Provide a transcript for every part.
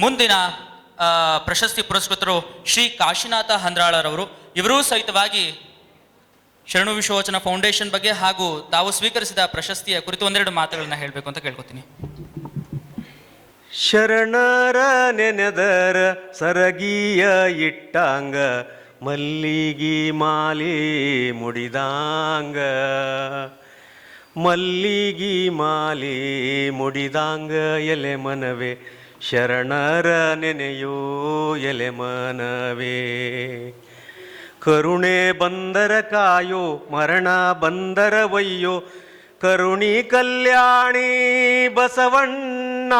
ಮುಂದಿನ ಪ್ರಶಸ್ತಿ ಪುರಸ್ಕೃತರು ಶ್ರೀ ಕಾಶಿನಾಥ ಹಂದ್ರಾಳರವರು. ಇವರೂ ಸಹಿತವಾಗಿ ಶರಣು ವಿಶ್ವವಚನ ಫೌಂಡೇಶನ್ ಬಗ್ಗೆ ಹಾಗೂ ತಾವು ಸ್ವೀಕರಿಸಿದ ಪ್ರಶಸ್ತಿಯ ಕುರಿತು ಒಂದೆರಡು ಮಾತುಗಳನ್ನ ಹೇಳಬೇಕು ಅಂತ ಕೇಳ್ಕೊತೀನಿ. ಶರಣರ ನೆನೆದರ ಸರಗೀಯ ಇಟ್ಟಾಂಗ, ಮಲ್ಲಿಗಿ ಮಾಲೆ ಮುಡಿದಾಂಗ. ಮಲ್ಲಿಗಿ ಮಾಲೆ ಮುಡಿದಾಂಗ ಎಲೆ ಮನವೇ ಶರಣರ ನೆನೆಯೋ ಎಲೆ ಮನವೇ. ಕರುಣೆ ಬಂದರ ಕಾಯೋ, ಮರಣ ಬಂದರ ವಯ್ಯೋ ಕರುಣಿ ಕಲ್ಯಾಣಿ ಬಸವಣ್ಣ.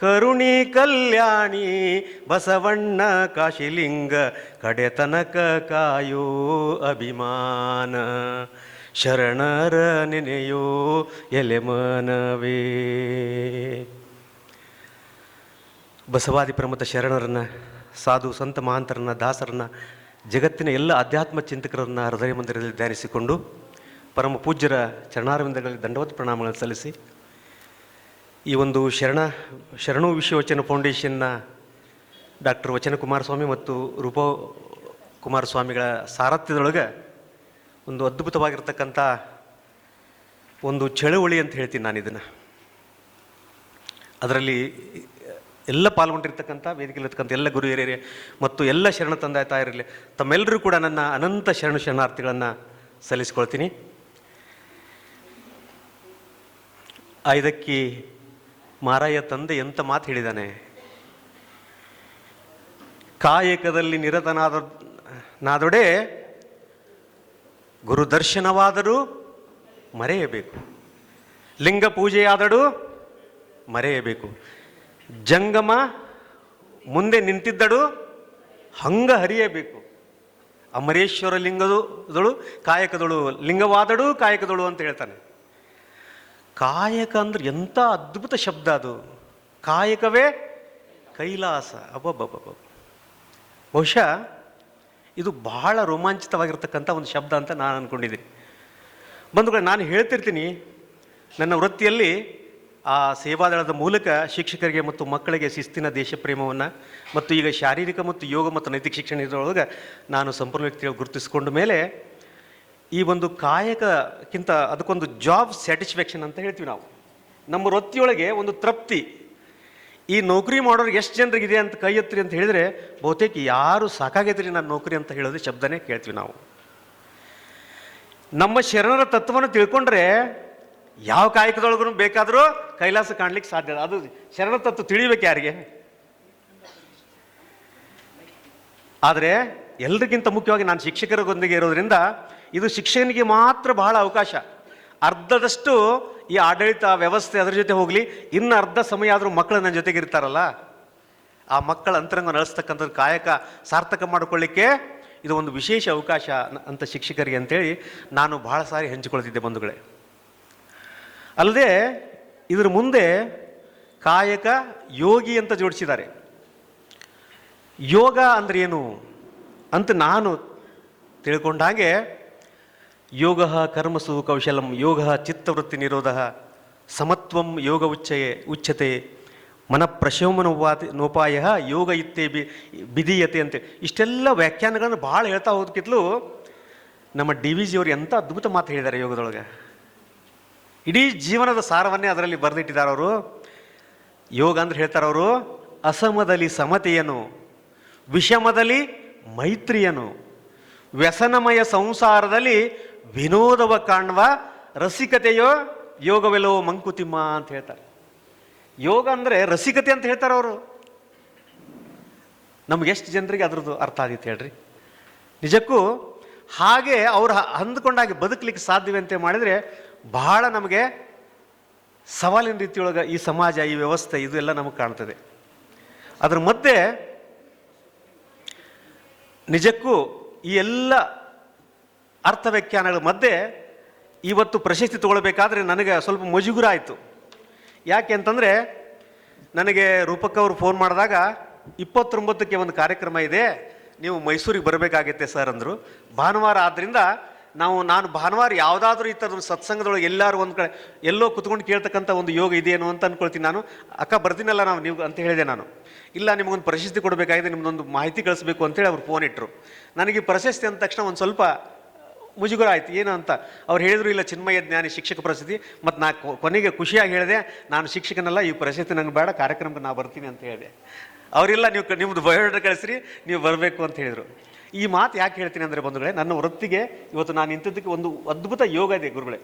ಕರುಣಿ ಕಲ್ಯಾಣಿ ಬಸವಣ್ಣ ಕಾಶಿಲಿಂಗ ಕಡೆತನಕ ಕಾಯೋ ಅಭಿಮಾನ. ಶರಣರ ನೆನೆಯೋ ಎಲೆ ಮನವೇ. ಬಸವಾದಿ ಪ್ರಮುಖ ಶರಣರನ್ನ, ಸಾಧು ಸಂತ ಮಹಾಂತರನ್ನ, ದಾಸರನ್ನ, ಜಗತ್ತಿನ ಎಲ್ಲ ಅಧ್ಯಾತ್ಮ ಚಿಂತಕರನ್ನು ಹೃದಯ ಮಂದಿರದಲ್ಲಿ ಧ್ಯಾನಿಸಿಕೊಂಡು ಪರಮ ಪೂಜ್ಯರ ಚರಣಾರವಿಂದಗಳಲ್ಲಿ ದಂಡವತ್ ಪ್ರಣಾಮಗಳನ್ನು ಸಲ್ಲಿಸಿ ಈ ಒಂದು ಶರಣ, ಶರಣು ವಿಶ್ವವಚನ ಫೌಂಡೇಶನ್ನ ಡಾಕ್ಟರ್ ವಚನ ಕುಮಾರಸ್ವಾಮಿ ಮತ್ತು ರೂಪ ಕುಮಾರಸ್ವಾಮಿಗಳ ಸಾರಥ್ಯದೊಳಗೆ ಒಂದು ಅದ್ಭುತವಾಗಿರ್ತಕ್ಕಂಥ ಒಂದು ಚಳುವಳಿ ಅಂತ ಹೇಳ್ತೀನಿ ನಾನು ಇದನ್ನು. ಅದರಲ್ಲಿ ಎಲ್ಲ ಪಾಲ್ಗೊಂಡಿರ್ತಕ್ಕಂಥ, ವೇದಿಕೆಯಲ್ಲಿರ್ತಕ್ಕಂಥ ಎಲ್ಲ ಗುರು ಹಿರಿಯರೇ ಮತ್ತು ಎಲ್ಲ ಶರಣ ತಂದೆ ತಾಯರಲ್ಲಿ ತಮ್ಮೆಲ್ಲರೂ ಕೂಡ ನನ್ನ ಅನಂತ ಶರಣ ಶರಣಾರ್ಥಿಗಳನ್ನು ಸಲ್ಲಿಸ್ಕೊಳ್ತೀನಿ. ಐದಕ್ಕಿ ಮಾರಾಯ ತಂದೆ ಎಂತ ಮಾತು ಹೇಳಿದ್ದಾನೆ ಕಾಯಕದಲ್ಲಿ ನಿರತನಾದ, ನಾದೊಡೆ ಗುರು ದರ್ಶನವಾದರೂ ಮರೆಯಬೇಕು. ಲಿಂಗ ಪೂಜೆಯಾದರೂ ಮರೆಯಬೇಕು. ಜಂಗಮ ಮುಂದೆ ನಿಂತಿದ್ದಳು, ಹಂಗ ಹರಿಯಬೇಕು. ಅಮರೇಶ್ವರ ಲಿಂಗದಳು, ಕಾಯಕದಳು, ಲಿಂಗವಾದಳು, ಕಾಯಕದಳು ಅಂತ ಹೇಳ್ತಾನೆ. ಕಾಯಕ ಅಂದ್ರೆ ಎಂಥ ಅದ್ಭುತ ಶಬ್ದ ಅದು. ಕಾಯಕವೇ ಕೈಲಾಸ. ಅಬ್ಬಬ್ಬಬ್ಬ ಬಹುಶಃ ಇದು ಬಹಳ ರೋಮಾಂಚಿತವಾಗಿರ್ತಕ್ಕಂಥ ಒಂದು ಶಬ್ದ ಅಂತ ನಾನು ಅಂದ್ಕೊಂಡಿದ್ದೀನಿ ಬಂಧುಗಳು, ನಾನು ಹೇಳ್ತಿರ್ತೀನಿ, ನನ್ನ ವೃತ್ತಿಯಲ್ಲಿ ಆ ಸೇವಾದಳದ ಮೂಲಕ ಶಿಕ್ಷಕರಿಗೆ ಮತ್ತು ಮಕ್ಕಳಿಗೆ ಶಿಸ್ತಿನ ದೇಶಪ್ರೇಮವನ್ನು ಮತ್ತು ಈಗ ಶಾರೀರಿಕ ಮತ್ತು ಯೋಗ ಮತ್ತು ನೈತಿಕ ಶಿಕ್ಷಣ ಇದರೊಳಗೆ ನಾನು ಸಂಪೂರ್ಣ ವ್ಯಕ್ತಿಗಳು ಗುರುತಿಸಿಕೊಂಡ ಮೇಲೆ ಈ ಒಂದು ಕಾಯಕಕ್ಕಿಂತ ಅದಕ್ಕೊಂದು ಜಾಬ್ ಸ್ಯಾಟಿಸ್ಫ್ಯಾಕ್ಷನ್ ಅಂತ ಹೇಳ್ತೀವಿ ನಾವು. ನಮ್ಮ ವೃತ್ತಿಯೊಳಗೆ ಒಂದು ತೃಪ್ತಿ. ಈ ನೌಕರಿ ಮಾಡೋರಿಗೆ ಎಷ್ಟು ಜನರಿಗಿದೆ ಅಂತ ಕೈ ಎತ್ತರಿ ಅಂತ ಹೇಳಿದರೆ ಬಹುತೇಕ ಯಾರು ಸಾಕಾಗೈತ್ರಿ ನಾನು ನೌಕರಿ ಅಂತ ಹೇಳೋದು ಶಬ್ದನೇ ಕೇಳ್ತೀವಿ ನಾವು. ನಮ್ಮ ಶರಣರ ತತ್ವವನ್ನು ತಿಳ್ಕೊಂಡ್ರೆ ಯಾವ ಕಾಯಕದೊಳಗೂ ಬೇಕಾದರೂ ಕೈಲಾಸ ಕಾಣ್ಲಿಕ್ಕೆ ಸಾಧ್ಯ ಅದು ಶರಣ ತತ್ವ ತಿಳಿಬೇಕು ಯಾರಿಗೆ? ಆದರೆ ಎಲ್ರಿಗಿಂತ ಮುಖ್ಯವಾಗಿ ನಾನು ಶಿಕ್ಷಕರೊಂದಿಗೆ ಇರೋದ್ರಿಂದ ಇದು ಶಿಕ್ಷಕನಿಗೆ ಮಾತ್ರ ಬಹಳ ಅವಕಾಶ. ಅರ್ಧದಷ್ಟು ಈ ಆಡಳಿತ ವ್ಯವಸ್ಥೆ ಅದರ ಜೊತೆ ಹೋಗಲಿ, ಇನ್ನು ಅರ್ಧ ಸಮಯ ಆದರೂ ಮಕ್ಕಳು ನನ್ನ ಜೊತೆಗೆ ಇರ್ತಾರಲ್ಲ, ಆ ಮಕ್ಕಳ ಅಂತರಂಗ ನಡೆಸ್ತಕ್ಕಂಥದ್ದು ಕಾಯಕ ಸಾರ್ಥಕ ಮಾಡಿಕೊಳ್ಳಿಕ್ಕೆ ಇದು ಒಂದು ವಿಶೇಷ ಅವಕಾಶ ಅಂತ ಶಿಕ್ಷಕರಿಗೆ ಅಂತೇಳಿ ನಾನು ಬಹಳ ಸಾರಿ ಹಂಚಿಕೊಳ್ತಿದ್ದೆ ಬಂಧುಗಳೇ. ಅಲ್ಲದೆ ಇದರ ಮುಂದೆ ಕಾಯಕ ಯೋಗಿ ಅಂತ ಜೋಡಿಸಿದ್ದಾರೆ. ಯೋಗ ಅಂದ್ರೆ ಏನು ಅಂತ ನಾನು ತಿಳ್ಕೊಂಡ ಹಾಗೆ ಯೋಗ ಕರ್ಮಸು ಕೌಶಲಂ, ಯೋಗ ಚಿತ್ತವೃತ್ತಿ ನಿರೋಧ, ಸಮತ್ವಂ ಯೋಗ ಉಚ್ಚಯೆ ಉಚ್ಚತೆ ಮನ ಪ್ರಶೋಮನೋಪಾತಿ ನೋಪಾಯ ಯೋಗ ಇತ್ತೇ ಬಿ ಬಿದೀಯತೆ ಅಂತ. ಇಷ್ಟೆಲ್ಲ ವ್ಯಾಖ್ಯಾನಗಳನ್ನು ಭಾಳ ಹೇಳ್ತಾ ಹೋದಕ್ಕಿಂತಲೂ ನಮ್ಮ ಡಿ ವಿ ಜಿಯವರು ಎಂಥ ಅದ್ಭುತ ಮಾತು ಹೇಳಿದ್ದಾರೆ ಯೋಗದೊಳಗೆ. ಇಡೀ ಜೀವನದ ಸಾರವನ್ನೇ ಅದರಲ್ಲಿ ಬರೆದಿಟ್ಟಿದ್ದಾರೆ ಅವರು. ಯೋಗ ಅಂದ್ರೆ ಹೇಳ್ತಾರೆ ಅವರು, ಅಸಮದಲ್ಲಿ ಸಮತೆಯನು ವಿಷಮದಲ್ಲಿ ಮೈತ್ರಿಯನು ವ್ಯಸನಮಯ ಸಂಸಾರದಲ್ಲಿ ವಿನೋದವ ಕಾಣುವ ರಸಿಕತೆಯೋ, ಯೋಗವೆಲ್ಲೋ ಮಂಕುತಿಮ್ಮ ಅಂತ ಹೇಳ್ತಾರೆ. ಯೋಗ ಅಂದರೆ ರಸಿಕತೆ ಅಂತ ಹೇಳ್ತಾರೆ ಅವರು. ನಮ್ಗೆ ಎಷ್ಟು ಜನರಿಗೆ ಅದ್ರದ್ದು ಅರ್ಥ ಆದಿತ್ತು ಹೇಳ್ರಿ. ನಿಜಕ್ಕೂ ಹಾಗೆ ಅವ್ರು ಅಂದ್ಕೊಂಡಾಗೆ ಬದುಕಲಿಕ್ಕೆ ಸಾಧ್ಯವಂತೆ ಮಾಡಿದರೆ ಬಹಳ ನಮಗೆ ಸವಾಲಿನ ರೀತಿಯೊಳಗೆ ಈ ಸಮಾಜ, ಈ ವ್ಯವಸ್ಥೆ, ಇದು ಎಲ್ಲ ನಮಗೆ ಕಾಣ್ತದೆ. ಅದರ ಮಧ್ಯೆ ನಿಜಕ್ಕೂ ಈ ಎಲ್ಲ ಅರ್ಥ ವ್ಯಾಖ್ಯಾನಗಳ ಮಧ್ಯೆ ಇವತ್ತು ಪ್ರಶಸ್ತಿ ತಗೊಳ್ಬೇಕಾದ್ರೆ ನನಗೆ ಸ್ವಲ್ಪ ಮುಜುಗುರ ಆಯಿತು. ಯಾಕೆ ಅಂತಂದರೆ ನನಗೆ ರೂಪಕ್ ಅವರು ಫೋನ್ ಮಾಡಿದಾಗ ಇಪ್ಪತ್ತೊಂಬತ್ತಕ್ಕೆ ಒಂದು ಕಾರ್ಯಕ್ರಮ ಇದೆ, ನೀವು ಮೈಸೂರಿಗೆ ಬರಬೇಕಾಗತ್ತೆ ಸರ್ ಅಂದರು. ಭಾನುವಾರ ಆದ್ದರಿಂದ ನಾವು, ನಾನು ಭಾನುವಾರ ಯಾವುದಾದ್ರೂ ಈ ಥರದ ಸತ್ಸಂಗದೊಳಗೆ ಎಲ್ಲರೂ ಒಂದು ಕಡೆ ಎಲ್ಲೋ ಕುತ್ಕೊಂಡು ಕೇಳ್ತಕ್ಕಂಥ ಒಂದು ಯೋಗ ಇದೆಯೇನು ಅಂತ ಅನ್ಕೊಳ್ತೀನಿ ನಾನು. ಅಕ್ಕ, ಬರ್ತೀನಲ್ಲ ನಾವು ನೀವು ಅಂತ ಹೇಳಿದೆ ನಾನು. ಇಲ್ಲ, ನಿಮಗೊಂದು ಪ್ರಶಸ್ತಿ ಕೊಡಬೇಕಾಗಿದೆ ನಿಮ್ಮದೊಂದು ಮಾಹಿತಿ ಕಳಿಸ್ಬೇಕು ಅಂತೇಳಿ ಅವ್ರು ಫೋನ್ ಇಟ್ಟರು ನನಗೆ ಪ್ರಶಸ್ತಿ ಅಂದ ತಕ್ಷಣ ಒಂದು ಸ್ವಲ್ಪ ಮುಜುಗರ ಆಯ್ತು ಏನು ಅಂತ? ಅವ್ರು ಹೇಳಿದ್ರು, ಇಲ್ಲ, ಚಿನ್ಮಯ ಜ್ಞಾನಿ ಶಿಕ್ಷಕ ಪ್ರಶಸ್ತಿ. ಮತ್ತು ನಾ ಕೊನೆಗೆ ಖುಷಿಯಾಗಿ ಹೇಳಿದೆ, ನಾನು ಶಿಕ್ಷಕನಲ್ಲ, ಈ ಪ್ರಶಸ್ತಿ ನಂಗೆ ಬೇಡ, ಕಾರ್ಯಕ್ರಮಕ್ಕೆ ನಾ ಬರ್ತೀನಿ ಅಂತ ಹೇಳಿದೆ. ಅವರಿಲ್ಲ, ನೀವು ನಿಮ್ಮದು ಬಯೋಡೇಟಾ ಕಳಿಸ್ರಿ, ನೀವು ಬರಬೇಕು ಅಂತ ಹೇಳಿದರು. ಈ ಮಾತು ಯಾಕೆ ಹೇಳ್ತೀನಿ ಅಂದರೆ ಬಂಧುಗಳೇ, ನನ್ನ ವೃತ್ತಿಗೆ ಇವತ್ತು ನಾನು ನಿಂತಿದ್ದಕ್ಕೆ ಒಂದು ಅದ್ಭುತ ಯೋಗ ಇದೆ ಗುರುಗಳೇ.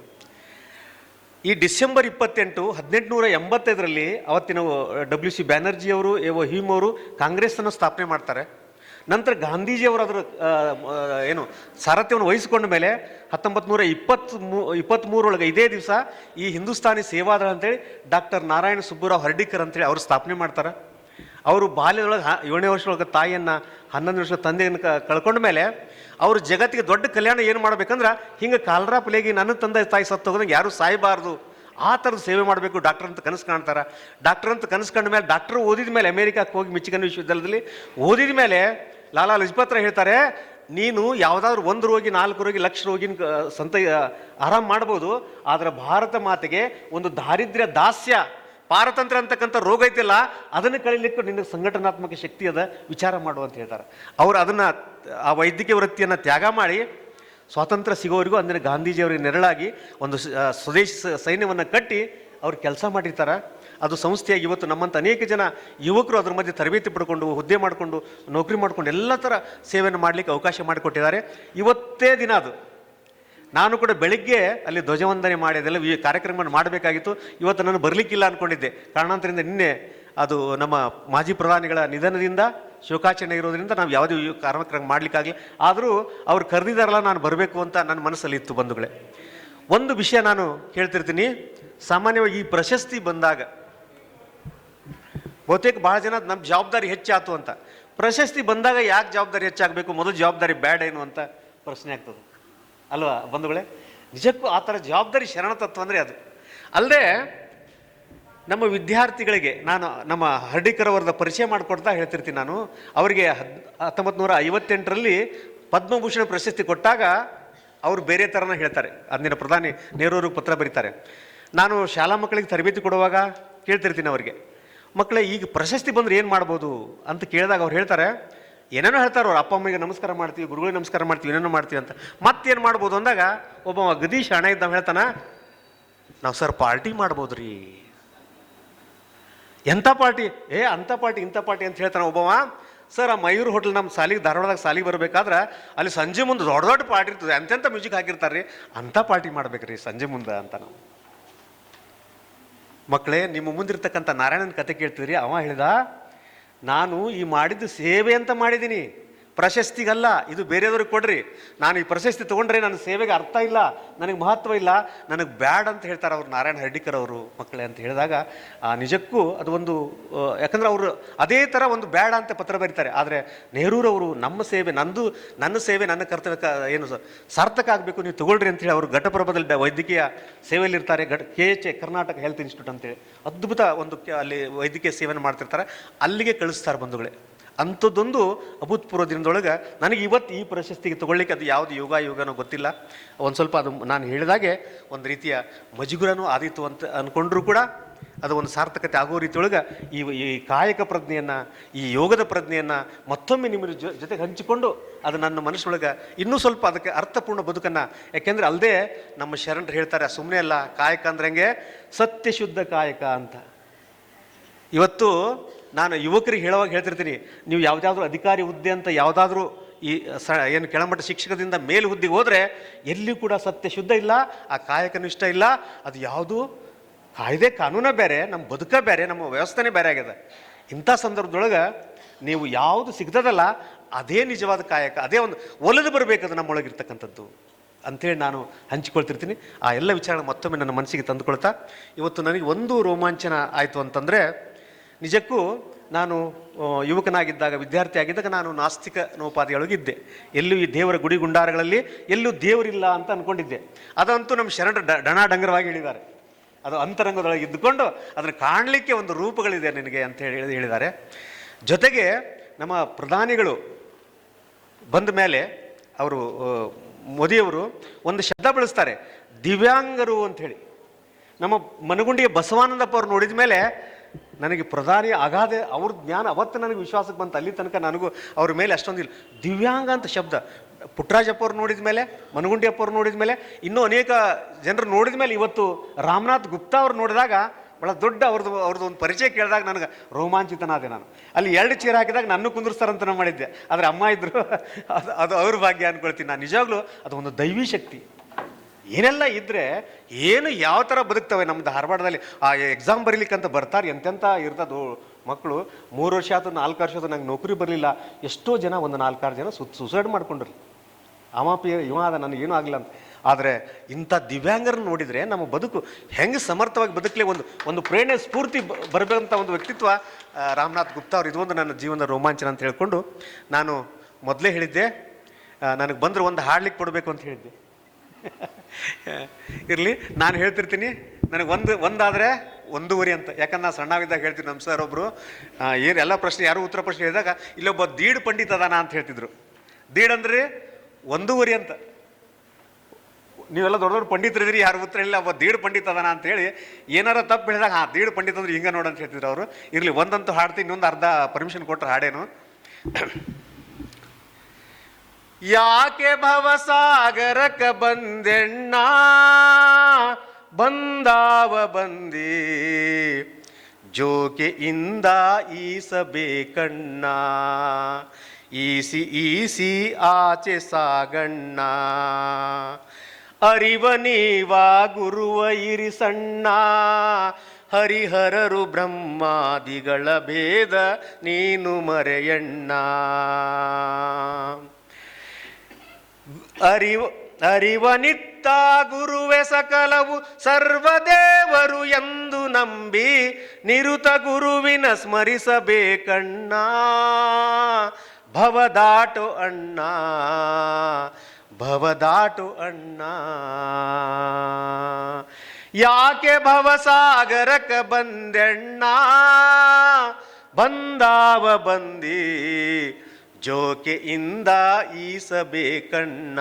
ಈ ಡಿಸೆಂಬರ್ ಇಪ್ಪತ್ತೆಂಟು ಹದಿನೆಂಟುನೂರ ಎಂಬತ್ತೈದರಲ್ಲಿ ಅವತ್ತಿನ ಡಬ್ಲ್ಯೂ ಸಿ ಬ್ಯಾನರ್ಜಿ ಅವರು ಎ ಹೀಮ್ ಅವರು ಕಾಂಗ್ರೆಸ್ಸನ್ನು ಸ್ಥಾಪನೆ ಮಾಡ್ತಾರೆ. ನಂತರ ಗಾಂಧೀಜಿಯವರು ಅದರ ಏನು, ಸಾರಥ್ಯವನ್ನು ವಹಿಸಿಕೊಂಡ ಮೇಲೆ ಹತ್ತೊಂಬತ್ತು ನೂರ ಇಪ್ಪತ್ತ್ಮೂ ಇಪ್ಪತ್ತ್ಮೂರೊಳಗೆ ಇದೇ ದಿವಸ ಈ ಹಿಂದೂಸ್ತಾನಿ ಸೇವಾದಳ ಅಂತೇಳಿ ಡಾಕ್ಟರ್ ನಾರಾಯಣ ಸುಬ್ಬುರಾವ್ ಹರ್ಡಿಕರ್ ಅಂತೇಳಿ ಅವರು ಸ್ಥಾಪನೆ ಮಾಡ್ತಾರೆ. ಅವರು ಬಾಲ್ಯದೊಳಗೆ ಏಳನೇ ವರ್ಷದೊಳಗೆ ತಾಯಿಯನ್ನು ಹನ್ನೊಂದು ವರ್ಷದ ತಂದೆಯನ್ನು ಕಳ್ಕೊಂಡ ಮೇಲೆ ಅವರು ಜಗತ್ತಿಗೆ ದೊಡ್ಡ ಕಲ್ಯಾಣ ಏನು ಮಾಡ್ಬೇಕಂದ್ರೆ ಹಿಂಗೆ ಕಾಲರಾ ಪ್ಲೇಗಿ ನನ್ನ ತಂದೆ ತಾಯಿ ಸತ್ತು ಹೋಗೋದಂಗೆ ಯಾರೂ ಸಾಯಬಾರ್ದು. ಆ ಥರದ ಸೇವೆ ಮಾಡಬೇಕು, ಡಾಕ್ಟರ್ ಅಂತ ಕನಸು ಕಾಣ್ತಾರೆ. ಡಾಕ್ಟರ್ ಅಂತ ಕನಸು ಕಂಡ ಮೇಲೆ, ಡಾಕ್ಟರ್ ಓದಿದ ಮೇಲೆ ಅಮೇರಿಕಾಕ್ಕೆ ಹೋಗಿ ಮಿಚಿಗನ್ ವಿಶ್ವವಿದ್ಯಾಲಯದಲ್ಲಿ ಓದಿದ ಮೇಲೆ ಲಾಲಾ ಲಜಪತ್ ರಾಯ್ ಹೇಳ್ತಾರೆ, ನೀನು ಯಾವುದಾದ್ರೂ ಒಂದು ರೋಗಿ, ನಾಲ್ಕು ರೋಗಿ, ಲಕ್ಷ ರೋಗಿನ ಸಂತ, ಆರಾಮ ಮಾಡ್ಬೋದು. ಆದರೆ ಭಾರತ ಮಾತೆಗೆ ಒಂದು ದಾರಿದ್ರ್ಯ ದಾಸ್ಯ ಪಾರತಂತ್ರ ಅಂತಕ್ಕಂಥ ರೋಗ ಐತಿಲ್ಲ, ಅದನ್ನು ಕಳೀಲಿಕ್ಕೆ ನಿನಗೆ ಸಂಘಟನಾತ್ಮಕ ಶಕ್ತಿ ಅದ, ವಿಚಾರ ಮಾಡು ಅಂತ ಹೇಳ್ತಾರೆ. ಅವ್ರು ಅದನ್ನು ಆ ವೈದ್ಯಕೀಯ ವೃತ್ತಿಯನ್ನು ತ್ಯಾಗ ಮಾಡಿ ಸ್ವಾತಂತ್ರ್ಯ ಸಿಗೋರಿಗೂ ಅಂದಿನ ಗಾಂಧೀಜಿಯವರಿಗೆ ನೆರಳಾಗಿ ಒಂದು ಸ್ವದೇಶಿ ಸೈನ್ಯವನ್ನು ಕಟ್ಟಿ ಅವ್ರು ಕೆಲಸ ಮಾಡಿರ್ತಾರೆ. ಅದು ಸಂಸ್ಥೆಯಾಗಿ ಇವತ್ತು ನಮ್ಮಂಥ ಅನೇಕ ಜನ ಯುವಕರು ಅದ್ರ ಮಧ್ಯೆ ತರಬೇತಿ ಪಡ್ಕೊಂಡು, ಹುದ್ದೆ ಮಾಡಿಕೊಂಡು, ನೌಕರಿ ಮಾಡಿಕೊಂಡು ಎಲ್ಲ ಥರ ಸೇವೆಯನ್ನು ಮಾಡಲಿಕ್ಕೆ ಅವಕಾಶ ಮಾಡಿಕೊಟ್ಟಿದ್ದಾರೆ. ಇವತ್ತೇ ದಿನ ಅದು. ನಾನು ಕೂಡ ಬೆಳಿಗ್ಗೆ ಅಲ್ಲಿ ಧ್ವಜವಂದನೆ ಮಾಡಿ, ಅದೆಲ್ಲ ಈ ಕಾರ್ಯಕ್ರಮವನ್ನು ಮಾಡಬೇಕಾಗಿತ್ತು. ಇವತ್ತು ನಾನು ಬರಲಿಕ್ಕಿಲ್ಲ ಅಂದ್ಕೊಂಡಿದ್ದೆ ಕಾರಣಾಂತರದಿಂದ ನಿನ್ನೆ ಅದು ನಮ್ಮ ಮಾಜಿ ಪ್ರಧಾನಿಗಳ ನಿಧನದಿಂದ, ಶೋಕಾಚರಣೆ ಇರೋದ್ರಿಂದ ನಾವು ಯಾವುದೇ ಕಾರ್ಯಕ್ರಮ ಮಾಡಲಿಕ್ಕಾಗಲಿ ಆದರೂ ಅವ್ರು ಕರೆದಿದ್ದಾರಲ್ಲ, ನಾನು ಬರಬೇಕು ಅಂತ ನನ್ನ ಮನಸ್ಸಲ್ಲಿ ಇತ್ತು ಬಂಧುಗಳೇ. ಒಂದು ವಿಷಯ ನಾನು ಹೇಳ್ತಿರ್ತೀನಿ. ಸಾಮಾನ್ಯವಾಗಿ ಈ ಪ್ರಶಸ್ತಿ ಬಂದಾಗ, ಬಹುತೇಕ ಭಾಳ ಜನ ನಮ್ಮ ಜವಾಬ್ದಾರಿ ಹೆಚ್ಚಾತು ಅಂತ. ಪ್ರಶಸ್ತಿ ಬಂದಾಗ ಯಾಕೆ ಜವಾಬ್ದಾರಿ ಹೆಚ್ಚಾಗಬೇಕು? ಮೊದಲು ಜವಾಬ್ದಾರಿ ಬ್ಯಾಡ್ ಏನು ಅಂತ ಪ್ರಶ್ನೆ ಆಗ್ತದೆ. ಅಲ್ವಾ ಬಂಧುಗಳೇ? ನಿಜಕ್ಕೂ ಆ ಥರ ಜವಾಬ್ದಾರಿ ಶರಣ ತತ್ವ ಅಂದರೆ ಅದು. ಅಲ್ಲದೆ ನಮ್ಮ ವಿದ್ಯಾರ್ಥಿಗಳಿಗೆ ನಾನು ನಮ್ಮ ಹರ್ಡಿಕರ್ ಅವರದ ಪರಿಚಯ ಮಾಡಿಕೊಡ್ತಾ ಹೇಳ್ತಿರ್ತೀನಿ ನಾನು. ಅವರಿಗೆ ಹದ್ ಹತ್ತೊಂಬತ್ತು ನೂರ ಐವತ್ತೆಂಟರಲ್ಲಿ ಪದ್ಮಭೂಷಣ ಪ್ರಶಸ್ತಿ ಕೊಟ್ಟಾಗ ಅವರು ಬೇರೆ ಥರನ ಹೇಳ್ತಾರೆ. ಅಂದಿನ ಪ್ರಧಾನಿ ನೆಹರೂರಿಗೆ ಪತ್ರ ಬರೀತಾರೆ. ನಾನು ಶಾಲಾ ಮಕ್ಕಳಿಗೆ ತರಬೇತಿ ಕೊಡುವಾಗ ಕೇಳ್ತಿರ್ತೀನಿ ಅವರಿಗೆ. ಮಕ್ಕಳೇ, ಈಗ ಪ್ರಶಸ್ತಿ ಬಂದ್ರೆ ಏನು ಮಾಡ್ಬೋದು ಅಂತ ಕೇಳಿದಾಗ ಅವ್ರು ಹೇಳ್ತಾರೆ ಏನೇನೋ ಹೇಳ್ತಾರೆ, ಅವ್ರು ಅಪ್ಪ, ಅಮ್ಮಗೆ ನಮಸ್ಕಾರ ಮಾಡ್ತೀವಿ, ಗುರುಗಳಿಗೆ ನಮಸ್ಕಾರ ಮಾಡ್ತೀವಿ, ಏನೇನೋ ಮಾಡ್ತೀವಿ ಅಂತ. ಮತ್ತೇನು ಮಾಡ್ಬೋದು ಅಂದಾಗ, ಒಬ್ಬ ಗದೀಶ್ ಹಣ ಇದ್ದವ ಹೇಳ್ತಾನ, ನಾವು ಸರ್ ಪಾರ್ಟಿ ಮಾಡ್ಬೋದು ರೀ ಎಂಥ ಪಾರ್ಟಿ? ಏ ಅಂಥ ಪಾರ್ಟಿ ಇಂಥ ಪಾರ್ಟಿ ಅಂತ ಹೇಳ್ತಾನೆ ಒಬ್ಬವ ಸರ್, ಆ ಮಯೂರ್ ಹೋಟೆಲ್ ನಮ್ಮ ಸಾಲಿಗೆ, ಧಾರವಾಡದಾಗ ಸಾಲಿಗೆ ಬರಬೇಕಾದ್ರೆ, ಅಲ್ಲಿ ಸಂಜೆ ಮುಂದೆ ದೊಡ್ಡ ದೊಡ್ಡ ಪಾರ್ಟಿ ಇರ್ತದೆ ಎಂತೆಂಥ ಮ್ಯೂಸಿಕ್ ಹಾಕಿರ್ತಾರೆ ರೀ ಅಂಥ ಪಾರ್ಟಿ ಮಾಡ್ಬೇಕು ರೀ ಸಂಜೆ ಮುಂದೆ, ಅಂತ ನಾವು. ಮಕ್ಕಳೇ ನಿಮ್ಮ ಮುಂದಿರ್ತಕ್ಕಂಥ ನಾರಾಯಣನ ಕತೆ ಕೇಳ್ತಿದ್ರಿ, ಅವ ಹೇಳಿದ ನಾನು ಈ ಮಾಡಿದ್ದು ಸೇವೆ ಅಂತ ಮಾಡಿದ್ದೀನಿ. ಪ್ರಶಸ್ತಿಗಲ್ಲ, ಇದು ಬೇರೆಯವ್ರಿಗೆ ಕೊಡ್ರಿ. ನಾನು ಈ ಪ್ರಶಸ್ತಿ ತೊಗೊಂಡ್ರೆ ನನ್ನ ಸೇವೆಗೆ ಅರ್ಥ ಇಲ್ಲ, ನನಗೆ ಮಹತ್ವ ಇಲ್ಲ, ನನಗೆ ಬ್ಯಾಡ್ ಅಂತ ಹೇಳ್ತಾರೆ ಅವರು ನಾರಾಯಣ ಹರ್ಡಿಕರ್ ಅವರು ಮಕ್ಕಳೇ ಅಂತ ಹೇಳಿದಾಗ ನಿಜಕ್ಕೂ ಅದು ಒಂದು ಯಾಕಂದ್ರೆ ಅವರು ಅದೇ ಥರ ಒಂದು ಬ್ಯಾಡ ಅಂತ ಪತ್ರ ಬರೀತಾರೆ. ಆದರೆ ನೆಹರೂರವರು ನಮ್ಮ ಸೇವೆ, ನಂದು, ನನ್ನ ಸೇವೆ, ನನ್ನ ಕರ್ತವ್ಯ ಏನು ಸಾರ್ಥಕ ಆಗಬೇಕು, ನೀವು ತಗೊಳ್ರಿ ಅಂತೇಳಿ ಅವರು ಘಟಪ್ರಭದಲ್ಲಿ ವೈದ್ಯಕೀಯ ಸೇವೆಯಲ್ಲಿ ಇರ್ತಾರೆ. ಘಟ, K H A Karnataka health institute ಅಂತೇಳಿ. ಅದ್ಭುತ ಒಂದು ಅಲ್ಲಿ ವೈದ್ಯಕೀಯ ಸೇವೆಯನ್ನು ಮಾಡ್ತಿರ್ತಾರೆ. ಅಲ್ಲಿಗೆ ಕಳಿಸ್ತಾರೆ ಬಂಧುಗಳೇ. ಅಂಥದ್ದೊಂದು ಅಭೂತಪೂರ್ವ ದಿನದೊಳಗೆ ನನಗೆ ಇವತ್ತು ಈ ಪ್ರಶಸ್ತಿಗೆ ತಗೊಳ್ಳಿಕ್ಕೆ ಅದು ಯಾವುದು ಯೋಗ, ಯೋಗನೋ ಗೊತ್ತಿಲ್ಲ. ಒಂದು ಸ್ವಲ್ಪ ಅದು ನಾನು ಹೇಳಿದಾಗೆ ಒಂದು ರೀತಿಯ ಮಜುಗುರನೂ ಆದಿತ್ತು ಅಂತ ಅಂದ್ಕೊಂಡ್ರೂ ಕೂಡ ಅದು ಒಂದು ಸಾರ್ಥಕತೆ ಆಗೋ ರೀತಿಯೊಳಗೆ ಈ ಈ ಕಾಯಕ ಪ್ರಜ್ಞೆಯನ್ನು, ಈ ಯೋಗದ ಪ್ರಜ್ಞೆಯನ್ನು ಮತ್ತೊಮ್ಮೆ ನಿಮ್ಮ ಜೊತೆಗೆ ಹಂಚಿಕೊಂಡು ಅದು ನನ್ನ ಮನಸ್ಸೊಳಗೆ ಇನ್ನೂ ಸ್ವಲ್ಪ ಅದಕ್ಕೆ ಅರ್ಥಪೂರ್ಣ ಬದುಕನ್ನು. ಯಾಕೆಂದರೆ ಅಲ್ಲದೆ ನಮ್ಮ ಶರಣರು ಹೇಳ್ತಾರೆ ಸುಮ್ಮನೆ ಅಲ್ಲ, ಕಾಯಕ ಅಂದ್ರೆ ಹಂಗೆ? ಸತ್ಯಶುದ್ಧ ಕಾಯಕ ಅಂತ. ಇವತ್ತು ನಾನು ಯುವಕರಿಗೆ ಹೇಳುವಾಗ ಹೇಳ್ತಿರ್ತೀನಿ, ನೀವು ಯಾವುದಾದ್ರೂ ಅಧಿಕಾರಿ ಹುದ್ದೆ ಅಂತ ಯಾವುದಾದ್ರೂ ಈ ಸ, ಏನು ಕೆಳಮಟ್ಟ ಶಿಕ್ಷಕದಿಂದ ಮೇಲು ಹುದ್ದೆಗೆ ಹೋದರೆ ಎಲ್ಲಿ ಕೂಡ ಸತ್ಯ ಶುದ್ಧ ಇಲ್ಲ, ಆ ಕಾಯಕನೂ ಇಷ್ಟ ಇಲ್ಲ, ಅದು ಯಾವುದು ಕಾಯ್ದೆ ಕಾನೂನ ಬೇರೆ, ನಮ್ಮ ಬದುಕ ಬೇರೆ, ನಮ್ಮ ವ್ಯವಸ್ಥೆನೇ ಬೇರೆ ಆಗಿದೆ. ಇಂಥ ಸಂದರ್ಭದೊಳಗೆ ನೀವು ಯಾವುದು ಸಿಗ್ತದಲ್ಲ ಅದೇ ನಿಜವಾದ ಕಾಯಕ, ಅದೇ ಒಂದು ಒಲಿದು ಬರಬೇಕದು ನಮ್ಮೊಳಗಿರ್ತಕ್ಕಂಥದ್ದು ಅಂಥೇಳಿ ನಾನು ಹಂಚಿಕೊಳ್ತಿರ್ತೀನಿ. ಆ ಎಲ್ಲ ವಿಚಾರ ಮತ್ತೊಮ್ಮೆ ನನ್ನ ಮನಸ್ಸಿಗೆ ತಂದುಕೊಳ್ತಾ, ಇವತ್ತು ನನಗೆ ಒಂದು ರೋಮಾಂಚನ ಆಯಿತು ಅಂತಂದರೆ ನಿಜಕ್ಕೂ ನಾನು ಯುವಕನಾಗಿದ್ದಾಗ ವಿದ್ಯಾರ್ಥಿ ಆಗಿದ್ದಾಗ ನಾನು ನಾಸ್ತಿಕ ನೋಪಾದಿಯೊಳಗಿದ್ದೆ. ಎಲ್ಲೂ ಈ ದೇವರ ಗುಡಿ ಗುಂಡಾರಗಳಲ್ಲಿ ಎಲ್ಲೂ ದೇವರಿಲ್ಲ ಅಂತ ಅಂದ್ಕೊಂಡಿದ್ದೆ ಅದಂತೂ ನಮ್ಮ ಶರಣರು ಡ, ಡಣ ಡಂಗರವಾಗಿ ಹೇಳಿದ್ದಾರೆ. ಅದು ಅಂತರಂಗದೊಳಗೆ ಇದ್ದುಕೊಂಡು ಅದನ್ನು ಕಾಣಲಿಕ್ಕೆ ಒಂದು ರೂಪಗಳಿದೆ ನಿನಗೆ ಅಂತ ಹೇಳಿ, ಹೇಳಿದ್ದಾರೆ. ಜೊತೆಗೆ ನಮ್ಮ ಪ್ರಧಾನಿಗಳು ಬಂದ ಮೇಲೆ ಅವರು ಮೋದಿಯವರು ಒಂದು ಶಬ್ದ ಬಳಸ್ತಾರೆ. ದಿವ್ಯಾಂಗರು ಅಂತ ಹೇಳಿ. ನಮ್ಮ ಮನಗುಂಡಿಯ ಬಸವಾನಂದಪ್ಪ ಅವ್ರು ನೋಡಿದ ಮೇಲೆ ನನಗೆ ಪ್ರಧಾನಿ ಅಗಾಧೆ, ಅವ್ರ ಜ್ಞಾನ ಅವತ್ತು ನನಗೆ ವಿಶ್ವಾಸಕ್ಕೆ ಬಂತು. ಅಲ್ಲಿ ತನಕ ನನಗೂ ಅವ್ರ ಮೇಲೆ ಅಷ್ಟೊಂದಿಲ್ಲ ದಿವ್ಯಾಂಗ ಅಂತ ಶಬ್ದ. ಪುಟ್ಟರಾಜಪ್ಪ ಅವ್ರು ನೋಡಿದ ಮೇಲೆ ಮನಗುಂಡಿಯಪ್ಪ ಅವ್ರು ನೋಡಿದ ಮೇಲೆ, ಇನ್ನೂ ಅನೇಕ ಜನರು ನೋಡಿದ ಮೇಲೆ ಇವತ್ತು ರಾಮನಾಥ್ ಗುಪ್ತಾ ಅವ್ರು ನೋಡಿದಾಗ ಭಾಳ ದೊಡ್ಡ ಅವ್ರದ್ದು ಅವ್ರದ್ದು ಒಂದು ಪರಿಚಯ ಕೇಳಿದಾಗ ನನಗೆ ರೋಮಾಂಚಿತನಾದೆ ನಾನು. ಅಲ್ಲಿ ಎರಡು ಚೇರ್ ಹಾಕಿದಾಗ ನನ್ನ ಕುಂದಿರ್ಸ್ತಾರಂತ ನಾನು ಮಾಡಿದ್ದೆ. ಆದರೆ ಅಮ್ಮ ಇದ್ದರು ಅದು ಅದು ಅವ್ರ ಭಾಗ್ಯ ಅಂದ್ಕೊಳ್ತೀನಿ ನಾನು. ನಿಜವಾಗ್ಲೂ ಅದು ಒಂದು ದೈವಿ ಶಕ್ತಿ. ಏನೆಲ್ಲ ಇದ್ದರೆ ಏನು ಯಾವ ಥರ ಬದುಕ್ತವೆ ನಮ್ಮ ಧಾರವಾಡದಲ್ಲಿ? ಆ ಎಕ್ಸಾಮ್ ಬರೀಲಿಕ್ಕಂತ ಬರ್ತಾರೆ ಎಂತೆಂಥ ಇರ್ತದೋ ಮಕ್ಕಳು ಮೂರು ವರ್ಷ ಆಯ್ತು ನಾಲ್ಕು ವರ್ಷ ಆಯ್ತು ನಂಗೆ ನೌಕರಿ ಬರಲಿಲ್ಲ. ಎಷ್ಟೋ ಜನ ಒಂದು ನಾಲ್ಕಾರು ಜನ ಸುತ್ ಸುಸೈಡ್ ಮಾಡ್ಕೊಂಡ್ರಿ. ಅಮಾಪಿ ಇವ ಅದ ಏನೂ ಆಗಲಿಲ್ಲ ಅಂತ. ಆದರೆ ಇಂಥ ದಿವ್ಯಾಂಗರನ್ನ ನೋಡಿದರೆ ನಮ್ಮ ಬದುಕು ಹೆಂಗೆ ಸಮರ್ಥವಾಗಿ ಬದುಕಲಿ ಒಂದು ಒಂದು ಪ್ರೇರಣೆ, ಸ್ಫೂರ್ತಿ ಬರಬೇಕಂತ ಒಂದು ವ್ಯಕ್ತಿತ್ವ ರಾಮನಾಥ್ ಗುಪ್ತಾ ಅವ್ರು ಇದೊಂದು ನನ್ನ ಜೀವನದ ರೋಮಾಂಚನ ಅಂತ ಹೇಳ್ಕೊಂಡು ನಾನು ಮೊದಲೇ ಹೇಳಿದ್ದೆ ನನಗೆ ಬಂದರೆ ಒಂದು ಹಾಡ್ಲಿಕ್ಕೆ ಕೊಡಬೇಕು ಅಂತ ಹೇಳಿದ್ದೆ. ಇರಲಿ, ನಾನು ಹೇಳ್ತಿರ್ತೀನಿ. ನನಗೆ ಒಂದು, ಒಂದಾದರೆ ಒಂದೂವರೆ ಅಂತ. ಯಾಕಂದ್ರೆ ನಾನು ಸಣ್ಣವಿದ್ದಾಗ ಹೇಳ್ತೀನಿ ನಮ್ಮ ಸರ್ ಒಬ್ಬರು ಏನು ಎಲ್ಲ ಪ್ರಶ್ನೆ, ಯಾರು ಉತ್ತರ ಪ್ರಶ್ನೆ ಹೇಳಿದಾಗ ಇಲ್ಲೊಬ್ಬ ದೀಡ್ ಪಂಡಿತ ಅದಾನ ಅಂತ ಹೇಳ್ತಿದ್ರು. ದೀಡ್ ಅಂದ್ರೆ ಒಂದೂವರೆ ಅಂತ. ನೀವೆಲ್ಲ ದೊಡ್ಡ ದೊಡ್ಡ ಪಂಡಿತರಿದ್ರಿ ಯಾರು ಉತ್ತರ ಇಲ್ಲ ಒಬ್ಬ ದೀಡ್ ಪಂಡಿತ ಅದಾನ ಅಂತ ಹೇಳಿ ಏನಾರ ತಪ್ಪು ಹೇಳಿದಾಗ, ಹಾಂ, ದೀಡ್ ಪಂಡಿತ ಅಂದ್ರೆ ಹಿಂಗೆ ನೋಡು ಅಂತ ಹೇಳ್ತಿದ್ರು ಅವರು. ಇರಲಿ, ಒಂದಂತೂ ಹಾಡ್ತೀನಿ, ಇನ್ನೊಂದು ಅರ್ಧ ಪರ್ಮಿಷನ್ ಕೊಟ್ಟರೆ ಹಾಡೇನು. ಯಾಕೆ ಭವಸಾಗರಕ ಬಂದೆಣ್ಣ? ಬಂದಾವ ಬಂದಿ? ಇಂದ ಈಸಬೇಕಣ್ಣ? ಈಸಿ ಈಸಿ ಆಚೆ ಸಾಗಣ್ಣ? ಅರಿವ ನೀವ ಗುರುವ ಇರಿಸಣ್ಣ? ಹರಿಹರರು ಬ್ರಹ್ಮಾದಿಗಳ ಭೇದ ನೀನು ಮರೆಯಣ್ಣ? ಅರಿವ, ಅರಿವನಿತ್ತ ಗುರುವೆ ಸಕಲವು ಸರ್ವದೇವರು ಎಂದು ನಂಬಿ ನಿರುತ ಗುರುವಿನ ಸ್ಮರಿಸಬೇಕಣ್ಣ. ಭವದಾಟು ಅಣ್ಣ ಭವದಾಟು ಅಣ್ಣ. ಯಾಕೆ ಭವಸಾಗರಕ ಬಂದೆಣ್ಣ? ಬಂದಾವ ಬಂದಿ ಜೋಕೆಯಿಂದ ಈಸಬೇಕಣ್ಣ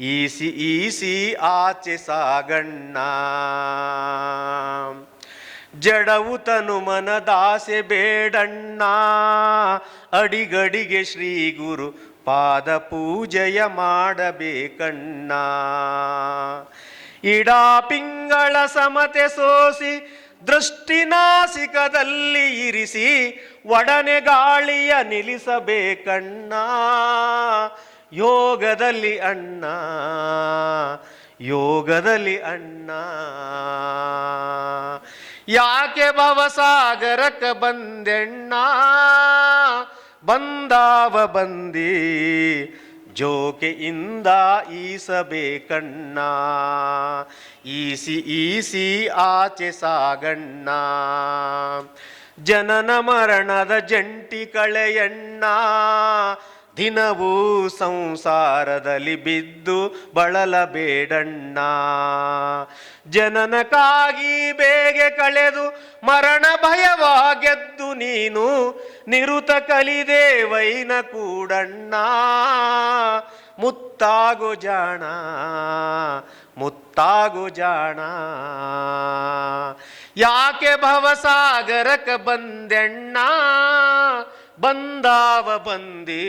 ಈಸಿ ಈಸಿ ಆಚೆ ಸಾಗಣ್ಣ. ಜಡವು ತನು ಮನದಾಸೆ ಬೇಡಣ್ಣ. ಅಡಿಗಡಿಗೆ ಶ್ರೀ ಗುರು ಪಾದ ಪೂಜೆಯ ಮಾಡಬೇಕಣ್ಣ. ಇಡಾ ಪಿಂಗಳ ಸಮತೆ ಸೋಸಿ ದೃಷ್ಟಿನಾಸಿಕದಲ್ಲಿ ಇರಿಸಿ ಒಡನೆ ಗಾಳಿಯ ನಿಲ್ಲಿಸಬೇಕಣ್ಣ. ಯೋಗದಲ್ಲಿ ಅಣ್ಣ. ಯೋಗದಲ್ಲಿ ಅಣ್ಣ. ಯಾಕೆ ಭವಸಾಗರಕ ಬಂದೆಣ್ಣ? ಬಂದಾವ ಬಂದಿ. ಜೋಕೆಯಿಂದ ಈಸಬೇಕಣ್ಣ. ಈಸಿ ಈಸಿ ಆಚೆ ಸಾಗಣ್ಣ. ಜನನ ಮರಣದ ಜಂಟಿ ಕಳೆಯಣ್ಣ. ದಿನವೂ ಸಂಸಾರದಲ್ಲಿ ಬಿದ್ದು ಬಳಲಬೇಡಣ್ಣ. ಜನನಕ್ಕಾಗಿ ಬೇಗೆ ಕಳೆದು ಮರಣ ಭಯವಾಗೆದ್ದು ನೀನು. ನಿರುತ ಕಲಿದೇ ವೈನ ಕೂಡಣ್ಣ. ಮುತ್ತಾಗು ಜಾಣ ಮುತ್ತಾಗು ಜಾಣ. ಯಾಕೆ ಭವಸಾಗರಕ ಬಂದೆಣ್ಣ, ಬಂದಾವ ಬಂದಿ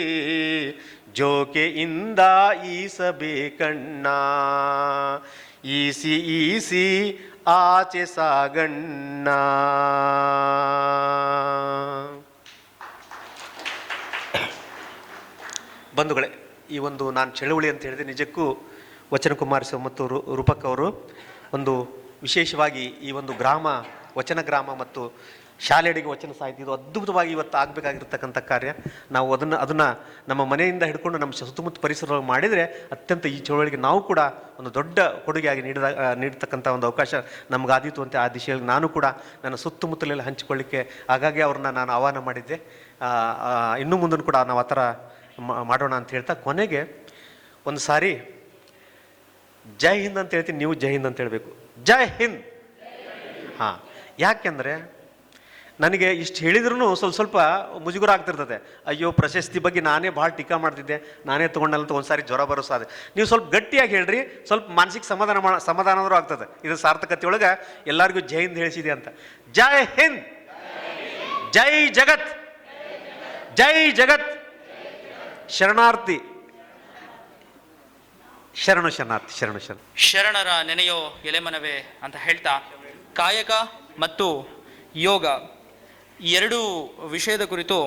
ಜೋಕೆಯಿಂದ ಈಸಬೇಕಣ್ಣ. ಈಸಿ ಈಸಿ ಆಚೆ ಸಾಗಣ್ಣ. ಬಂಧುಗಳೇ ಈ ಒಂದು ನಾನು ಚಳುವಳಿ ಅಂತ ಹೇಳಿದೆ ನಿಜಕ್ಕೂ ವಚನ ಕುಮಾರಸ್ವಾಮಿ ಮತ್ತು ರೂಪಕ್ ಅವರು ಒಂದು ವಿಶೇಷವಾಗಿ ಈ ಒಂದು ಗ್ರಾಮ ವಚನ ಗ್ರಾಮ ಮತ್ತು ಶಾಲೆಗಳಿಗೆ ವಚನ ಸಾಹಿತ್ಯ ಇದು ಅದ್ಭುತವಾಗಿ ಇವತ್ತು ಆಗಬೇಕಾಗಿರ್ತಕ್ಕಂಥ ಕಾರ್ಯ. ನಾವು ಅದನ್ನು ಅದನ್ನು ನಮ್ಮ ಮನೆಯಿಂದ ಹಿಡ್ಕೊಂಡು ನಮ್ಮ ಸುತ್ತಮುತ್ತ ಪರಿಸರ ಮಾಡಿದರೆ ಅತ್ಯಂತ ಈ ಚಳುವಳಿಗೆ ನಾವು ಕೂಡ ಒಂದು ದೊಡ್ಡ ಕೊಡುಗೆಯಾಗಿ ನೀಡಿದ ನೀಡತಕ್ಕಂಥ ಒಂದು ಅವಕಾಶ ನಮಗಾದೀತು ಅಂತ ಆ ದಿಶೆಯಲ್ಲಿ ನಾನು ಕೂಡ ನನ್ನ ಸುತ್ತಮುತ್ತಲೆಲ್ಲ ಹಂಚಿಕೊಳ್ಳಿಕ್ಕೆ ಹಾಗಾಗಿ ಅವ್ರನ್ನ ನಾನು ಆಹ್ವಾನ ಮಾಡಿದ್ದೆ. ಇನ್ನೂ ಆ, ಇನ್ನು ಮುಂದೂ ಕೂಡ ನಾವು ಆ ಥರ ಮಾಡೋಣ ಅಂತ ಹೇಳ್ತಾ ಕೊನೆಗೆ ಒಂದು ಸಾರಿ, ಜೈ ಹಿಂದ್ ಅಂತ ಹೇಳ್ತೀನಿ, ನೀವು ಜೈ ಹಿಂದ್ ಅಂತ ಹೇಳಬೇಕು. ಜೈ ಹಿಂದ್! ಹಾಂ, ಯಾಕೆಂದರೆ ನನಗೆ ಇಷ್ಟು ಹೇಳಿದ್ರೂ ಸ್ವಲ್ಪ ಸ್ವಲ್ಪ ಮುಜುಗುರ ಆಗ್ತಿರ್ತದೆ. ಅಯ್ಯೋ, ಪ್ರಶಸ್ತಿ ಬಗ್ಗೆ ನಾನೇ ಭಾಳ ಟೀಕಾ ಮಾಡ್ತಿದ್ದೆ, ನಾನೇ ತೊಗೊಂಡಲ್ಲ ಒಂದು ಸಾರಿ ಜ್ವರ ಬರೋ ಸಾಧ್ಯ. ನೀವು ಸ್ವಲ್ಪ ಗಟ್ಟಿಯಾಗಿ ಹೇಳ್ರಿ, ಸ್ವಲ್ಪ ಮಾನಸಿಕ ಸಮಾಧಾನ ಮಾಡ ಸಮಾಧಾನದರೂ ಆಗ್ತದೆ. ಇದು ಸಾರ್ಥಕತೆ ಒಳಗೆ ಎಲ್ಲರಿಗೂ ಜೈ ಹಿಂದ್ ಹೇಳಿಸಿದೆ ಅಂತ. ಜೈ ಹಿಂದ್! ಜೈ ಜಗತ್! ಜೈ ಜಗತ್! ಶರಣಾರ್ಥಿ. ಶರಣು ಶರಣಾರ್ಥಿ, ಶರಣು ಶರಣ. ಶರಣರ ನೆನೆಯೋ ಎಲೆಮನವೇ ಅಂತ ಹೇಳ್ತಾ, ಕಾಯಕ ಮತ್ತು ಯೋಗ ಎರಡು ವಿಷಯದ ಕುರಿತು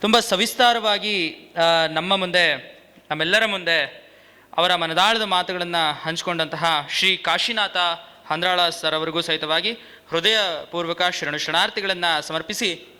ತುಂಬ ಸವಿಸ್ತಾರವಾಗಿ ನಮ್ಮ ಮುಂದೆ, ನಮ್ಮೆಲ್ಲರ ಮುಂದೆ ಅವರ ಮನದಾಳದ ಮಾತುಗಳನ್ನು ಹಂಚಿಕೊಂಡಂತಹ ಶ್ರೀ ಕಾಶಿನಾಥ ಹಂದ್ರಾಳ ಸರ್ ಅವರಿಗೂ ಸಹಿತವಾಗಿ ಹೃದಯಪೂರ್ವಕ ಶರಣು ಶರಣಾರ್ಥಿಗಳನ್ನು ಸಮರ್ಪಿಸಿ